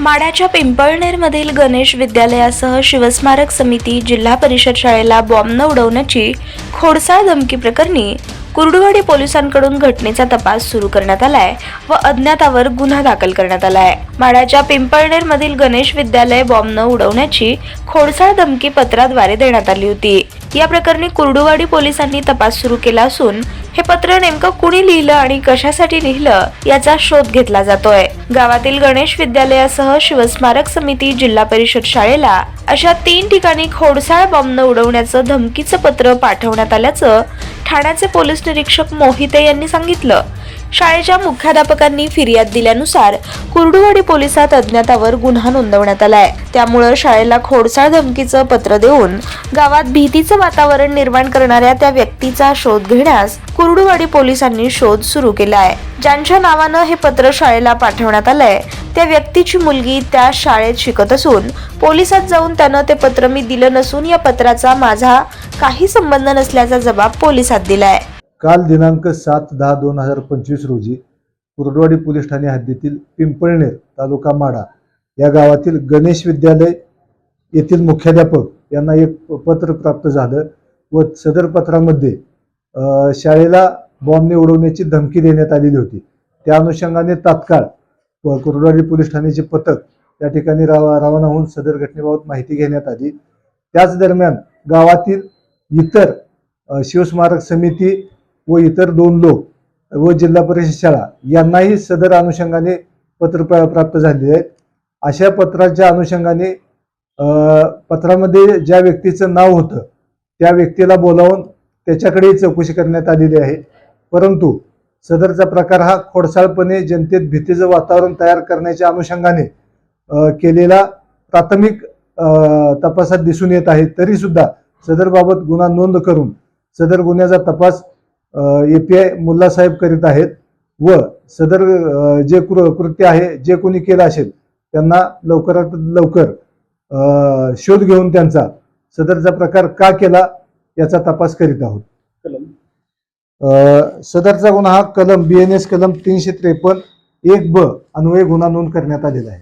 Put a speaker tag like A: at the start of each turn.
A: माड्याच्या पिंपळनेरमधील गणेश विद्यालयासह शिवस्मारक समिती जिल्हा परिषद शाळेला बॉम्ब उडवण्याची खोडसाळ धमकी प्रकरणी कुर्डुवाडी पोलिसांकडून घटनेचा तपास सुरू करण्यात आलाय व अज्ञातावर गुन्हा दाखल करण्यात आलाय. माड्याच्या पिंपळनेरमधील गणेश विद्यालय बॉम्ब उडवण्याची खोडसाळ धमकी पत्राद्वारे देण्यात आली होती. या प्रकरणी कुर्डुवाडी पोलिसांनी तपास सुरू केला असून हे पत्र नेमकं कुणी लिहिलं आणि कशासाठी लिहिलं याचा शोध घेतला जातोय. गावातील गणेश विद्यालयासह शिवस्मारक समिती जिल्हा परिषद शाळेला अशा तीन ठिकाणी खोडसाळ बॉम्बनं उडवण्याचं धमकीचं पत्र पाठवण्यात आल्याचं ठाण्याचे पोलीस निरीक्षक मोहिते यांनी सांगितलं. शाळेच्या मुख्याध्यापकांनी फिर्याद दिल्यानुसार कुर्डुवाडी पोलिसात अज्ञातावर गुन्हा नोंदवण्यात आलाय. त्यामुळं शाळेला खोडसाळ धमकीचं पत्र देऊन गावात भीतीचं वातावरण निर्माण करणाऱ्या त्या व्यक्तीचा शोध घेण्यास कुर्डुवाडी पोलिसांनी शोध सुरू केला आहे ज्यांच्या नावानं हे पत्र शाळेला पाठवण्यात आलंय त्या व्यक्तीची मुलगी त्या शाळेत शिकत असून पोलिसात जाऊन त्यानं ते पत्र मी दिलं नसून या पत्राचा माझा काही संबंध नसल्याचा जबाब पोलिसात दिलाय.
B: काल दिनांक सात दहा दोन हजार पंचवीस रोजी कुर्डवाडी पोलीस ठाणे हद्दीतील पिंपळनेर तालुका माडा या गावातील गणेश विद्यालय येथील मुख्याध्यापक यांना एक पत्र प्राप्त झालं व सदर पत्रामध्ये शाळेला बॉम्बने उडवण्याची धमकी देण्यात आलेली होती. त्या अनुषंगाने तात्काळ व कुर्डवाडी पोलीस ठाण्याचे पथक त्या ठिकाणी रावा रवाना होऊन सदर घटनेबाबत माहिती घेण्यात आली. त्याच दरम्यान गावातील इतर शिवस्मारक समिती व इतर दोन लोक व जिल्हा परिषद शाळा यांनाही सदर अनुषंगाने पत्र प्राप्त झालेले आहेत. अशा पत्राच्या अनुषंगाने पत्रामध्ये ज्या व्यक्तीचं नाव होतं त्या व्यक्तीला बोलावून त्याच्याकडेही चौकशी करण्यात आलेली आहे. परंतु सदरचा प्रकार हा खोडसाळपणे जनतेत भीतीचं वातावरण तयार करण्याच्या अनुषंगाने केलेला प्राथमिक तपासात दिसून येत आहे. तरीसुद्धा सदरबाबत गुन्हा नोंद करून सदर गुन्ह्याचा तपास ए पी आय मुल्लासाहेब करीत आहेत व सदर जे कृ कृत्य आहे जे कोणी केलं असेल त्यांना लवकरात लवकर शोध घेऊन त्यांचा सदरचा प्रकार का केला याचा तपास करीत आहोत. अ, सदरचा गुन्हा हा कलम बी एन एस कलम तीनशे त्रेपन्न एक ब अन्वये गुन्हा नोंद करण्यात आलेला आहे.